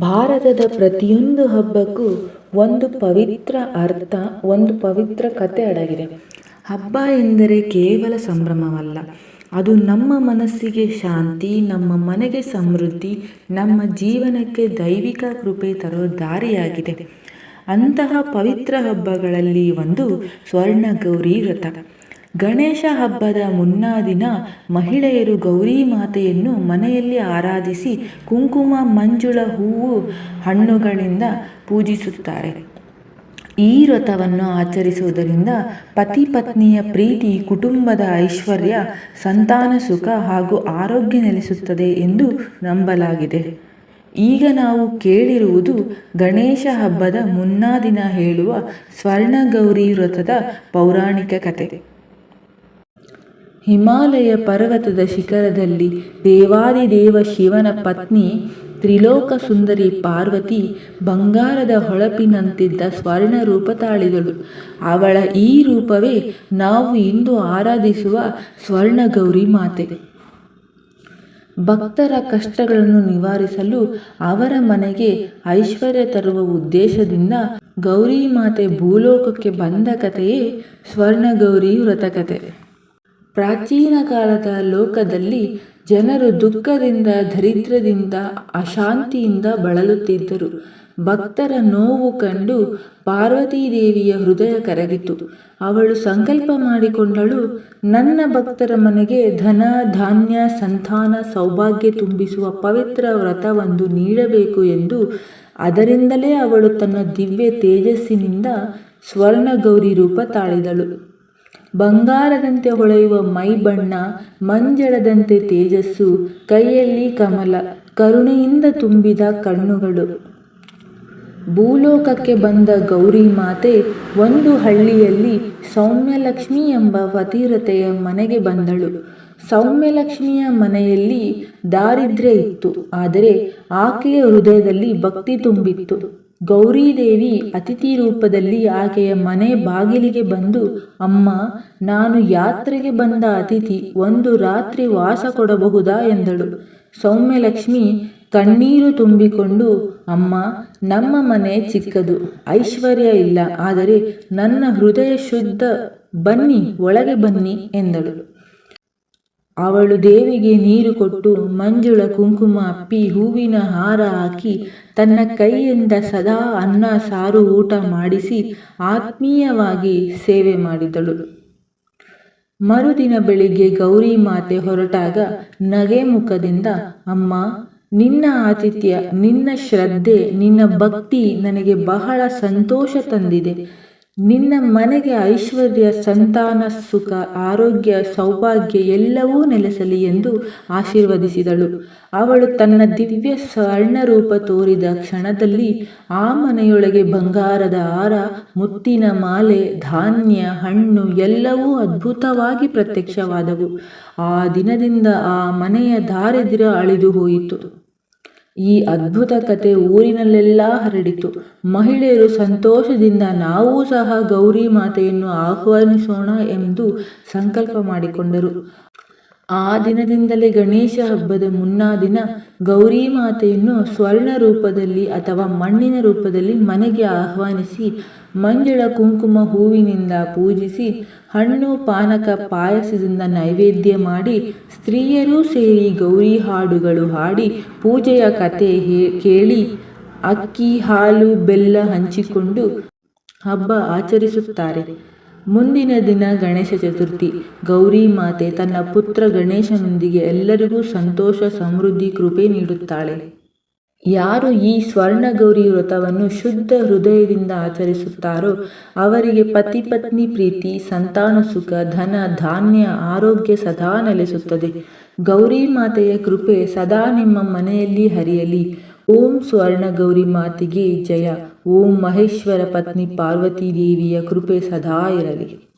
ಭಾರತದ ಪ್ರತಿಯೊಂದು ಹಬ್ಬಕ್ಕೂ ಒಂದು ಪವಿತ್ರ ಅರ್ಥ, ಒಂದು ಪವಿತ್ರ ಕಥೆ ಅಡಗಿದೆ. ಹಬ್ಬ ಎಂದರೆ ಕೇವಲ ಸಂಭ್ರಮವಲ್ಲ. ಅದು ನಮ್ಮ ಮನಸ್ಸಿಗೆ ಶಾಂತಿ, ನಮ್ಮ ಮನೆಗೆ ಸಮೃದ್ಧಿ, ನಮ್ಮ ಜೀವನಕ್ಕೆ ದೈವಿಕ ಕೃಪೆ ತರುವ ದಾರಿಯಾಗಿದೆ. ಅಂತಹ ಪವಿತ್ರ ಹಬ್ಬಗಳಲ್ಲಿ ಒಂದು ಸ್ವರ್ಣ ಗೌರಿ ವ್ರತ. ಗಣೇಶ ಹಬ್ಬದ ಮುನ್ನಾ ದಿನ ಮಹಿಳೆಯರು ಗೌರಿ ಮಾತೆಯನ್ನು ಮನೆಯಲ್ಲಿ ಆರಾಧಿಸಿ ಕುಂಕುಮ ಮಂಜುಳ ಹೂವು ಹಣ್ಣುಗಳಿಂದ ಪೂಜಿಸುತ್ತಾರೆ. ಈ ವ್ರತವನ್ನು ಆಚರಿಸುವುದರಿಂದ ಪತಿ ಪತ್ನಿಯ ಪ್ರೀತಿ, ಕುಟುಂಬದ ಐಶ್ವರ್ಯ, ಸಂತಾನ ಸುಖ ಹಾಗೂ ಆರೋಗ್ಯ ನೆಲೆಸುತ್ತದೆ ಎಂದು ನಂಬಲಾಗಿದೆ. ಈಗ ನಾವು ಕೇಳಿರುವುದು ಗಣೇಶ ಹಬ್ಬದ ಮುನ್ನಾ ದಿನ ಹೇಳುವ ಸ್ವರ್ಣಗೌರಿ ವ್ರತದ ಪೌರಾಣಿಕ ಕಥೆ ಹಿಮಾಲಯ ಪರ್ವತದ ಶಿಖರದಲ್ಲಿ ದೇವಾದಿದೇವ ಶಿವನ ಪತ್ನಿ ತ್ರಿಲೋಕ ಸುಂದರಿ ಪಾರ್ವತಿ ಬಂಗಾರದ ಹೊಳಪಿನಂತಿದ್ದ ಸ್ವರ್ಣ ರೂಪ ತಾಳಿದಳು ಅವಳ ಈ ರೂಪವೇ ನಾವು ಇಂದು ಆರಾಧಿಸುವ ಸ್ವರ್ಣಗೌರಿ ಮಾತೆ. ಭಕ್ತರ ಕಷ್ಟಗಳನ್ನು ನಿವಾರಿಸಲು ಅವರ ಮನೆಗೆ ಐಶ್ವರ್ಯ ತರುವ ಉದ್ದೇಶದಿಂದ ಗೌರಿ ಮಾತೆ ಭೂಲೋಕಕ್ಕೆ ಬಂದ ಕಥೆಯೇ ಸ್ವರ್ಣಗೌರಿ ವ್ರತಕಥೆ ಪ್ರಾಚೀನ ಕಾಲದ ಲೋಕದಲ್ಲಿ ಜನರು ದುಃಖದಿಂದ, ದರಿದ್ರದಿಂದ, ಅಶಾಂತಿಯಿಂದ ಬಳಲುತ್ತಿದ್ದರು. ಭಕ್ತರ ನೋವು ಕಂಡು ಪಾರ್ವತೀದೇವಿಯ ಹೃದಯ ಕರಗಿತು. ಅವಳು ಸಂಕಲ್ಪ ಮಾಡಿಕೊಂಡಳು, ನನ್ನ ಭಕ್ತರ ಮನೆಗೆ ಧನ, ಧಾನ್ಯ, ಸಂತಾನ, ಸೌಭಾಗ್ಯ ತುಂಬಿಸುವ ಪವಿತ್ರ ವ್ರತವೊಂದು ನೀಡಬೇಕು ಎಂದು ಅದರಿಂದಲೇ ಅವಳು ತನ್ನ ದಿವ್ಯ ತೇಜಸ್ಸಿನಿಂದ ಸ್ವರ್ಣಗೌರಿ ರೂಪ ತಾಳಿದಳು. ಬಂಗಾರದಂತೆ ಹೊಳೆಯುವ ಮೈಬಣ್ಣ ಮಂಜಳದಂತೆ ತೇಜಸ್ಸು, ಕೈಯಲ್ಲಿ ಕಮಲ, ಕರುಣೆಯಿಂದ ತುಂಬಿದ ಕಣ್ಣುಗಳು. ಭೂಲೋಕಕ್ಕೆ ಬಂದ ಗೌರಿ ಮಾತೆ ಒಂದು ಹಳ್ಳಿಯಲ್ಲಿ ಸೌಮ್ಯಲಕ್ಷ್ಮಿ ಎಂಬ ಪತಿರತೆಯ ಮನೆಗೆ ಬಂದಳು. ಸೌಮ್ಯಲಕ್ಷ್ಮಿಯ ಮನೆಯಲ್ಲಿ ದಾರಿದ್ರ್ಯ ಇತ್ತು, ಆದರೆ ಆಕೆಯ ಹೃದಯದಲ್ಲಿ ಭಕ್ತಿ ತುಂಬಿತ್ತು. ಗೌರಿದೇವಿ ಅತಿಥಿ ರೂಪದಲ್ಲಿ ಆಕೆಯ ಮನೆ ಬಾಗಿಲಿಗೆ ಬಂದು, ಅಮ್ಮ, ನಾನು ಯಾತ್ರೆಗೆ ಬಂದ ಅತಿಥಿ, ಒಂದು ರಾತ್ರಿ ವಾಸ ಕೊಡಬಹುದಾ? ಎಂದಳು. ಸೌಮ್ಯಲಕ್ಷ್ಮಿ ಕಣ್ಣೀರು ತುಂಬಿಕೊಂಡು, ಅಮ್ಮ, ನಮ್ಮ ಮನೆ ಚಿಕ್ಕದು, ಐಶ್ವರ್ಯ ಇಲ್ಲ, ಆದರೆ ನನ್ನ ಹೃದಯ ಶುದ್ಧ, ಬನ್ನಿ, ಒಳಗೆ ಬನ್ನಿ ಎಂದಳು. ಅವಳು ದೇವಿಗೆ ನೀರು ಕೊಟ್ಟು ಮಂಜುಳ ಕುಂಕುಮ ಅಪ್ಪಿ ಹೂವಿನ ಹಾರ ಹಾಕಿ ತನ್ನ ಕೈಯಿಂದ ಸದಾ ಅನ್ನ ಸಾರು ಊಟ ಮಾಡಿಸಿ ಆತ್ಮೀಯವಾಗಿ ಸೇವೆ ಮಾಡಿದಳು. ಮರುದಿನ ಬೆಳಿಗ್ಗೆ ಗೌರಿ ಮಾತೆ ಹೊರಟಾಗ ನಗೆ ಮುಖದಿಂದ, ಅಮ್ಮ, ನಿನ್ನ ಆತಿಥ್ಯ, ನಿನ್ನ ಶ್ರದ್ಧೆ, ನಿನ್ನ ಭಕ್ತಿ ನನಗೆ ಬಹಳ ಸಂತೋಷ ತಂದಿದೆ. ನಿನ್ನ ಮನೆಗೆ ಐಶ್ವರ್ಯ, ಸಂತಾನ, ಸುಖ, ಆರೋಗ್ಯ, ಸೌಭಾಗ್ಯ ಎಲ್ಲವೂ ನೆಲೆಸಲಿ ಎಂದು ಆಶೀರ್ವದಿಸಿದಳು. ಅವಳು ತನ್ನ ದಿವ್ಯ ಸ್ವರ್ಣರೂಪ ತೋರಿದ ಕ್ಷಣದಲ್ಲಿ ಆ ಮನೆಯೊಳಗೆ ಬಂಗಾರದ ಹಾರ, ಮುತ್ತಿನ ಮಾಲೆ, ಧಾನ್ಯ, ಹಣ್ಣು ಎಲ್ಲವೂ ಅದ್ಭುತವಾಗಿ ಪ್ರತ್ಯಕ್ಷವಾದವು. ಆ ದಿನದಿಂದ ಆ ಮನೆಯ ದಾರಿದ್ರ್ಯ ಅಳಿದು ಹೋಯಿತು ಈ ಅದ್ಭುತ ಕತೆ ಊರಿನಲ್ಲೆಲ್ಲ ಹರಡಿತು. ಮಹಿಳೆಯರು ಸಂತೋಷದಿಂದ ನಾವೂ ಸಹ ಗೌರಿ ಮಾತೆಯನ್ನು ಆಹ್ವಾನಿಸೋಣ ಎಂದು ಸಂಕಲ್ಪ ಮಾಡಿಕೊಂಡರು. ಆ ದಿನದಿಂದಲೇ ಗಣೇಶ ಹಬ್ಬದ ಮುನ್ನಾ ದಿನ ಗೌರಿ ಮಾತೆಯನ್ನು ಸ್ವರ್ಣ ರೂಪದಲ್ಲಿ ಅಥವಾ ಮಣ್ಣಿನ ರೂಪದಲ್ಲಿ ಮನೆಗೆ ಆಹ್ವಾನಿಸಿ, ಮಂಜಳ ಕುಂಕುಮ ಹೂವಿನಿಂದ ಪೂಜಿಸಿ, ಹಣ್ಣು, ಪಾನಕ, ಪಾಯಸದಿಂದ ನೈವೇದ್ಯ ಮಾಡಿ, ಸ್ತ್ರೀಯರೂ ಸೇರಿ ಗೌರಿ ಹಾಡುಗಳು ಹಾಡಿ, ಪೂಜೆಯ ಕತೆ ಕೇಳಿ, ಅಕ್ಕಿ, ಹಾಲು, ಬೆಲ್ಲ ಹಂಚಿಕೊಂಡು ಹಬ್ಬ ಆಚರಿಸುತ್ತಾರೆ. ಮುಂದಿನ ದಿನ ಗಣೇಶ ಚತುರ್ಥಿ. ಗೌರಿ ಮಾತೆ ತನ್ನ ಪುತ್ರ ಗಣೇಶನೊಂದಿಗೆ ಎಲ್ಲರಿಗೂ ಸಂತೋಷ, ಸಮೃದ್ಧಿ, ಕೃಪೆ ನೀಡುತ್ತಾಳೆ. ಯಾರು ಈ ಸ್ವರ್ಣ ಗೌರಿ ವ್ರತವನ್ನು ಶುದ್ಧ ಹೃದಯದಿಂದ ಆಚರಿಸುತ್ತಾರೋ, ಅವರಿಗೆ ಪತಿ ಪತ್ನಿ ಪ್ರೀತಿ, ಸಂತಾನ ಸುಖ, ಧನ, ಧಾನ್ಯ, ಆರೋಗ್ಯ ಸದಾ ನೆಲೆಸುತ್ತದೆ. ಗೌರಿ ಮಾತೆಯ ಕೃಪೆ ಸದಾ ನಿಮ್ಮ ಮನೆಯಲ್ಲಿ ಹರಿಯಲಿ. ಓಂ ಸ್ವರ್ಣ ಗೌರಿ ಮಾತೆಗೆ ಜಯ. ಓಂ ಮಹೇಶ್ವರ ಪತ್ನಿ ಪಾರ್ವತಿ ದೇವಿಯ ಕೃಪೆ ಸದಾ ಇರಲಿ.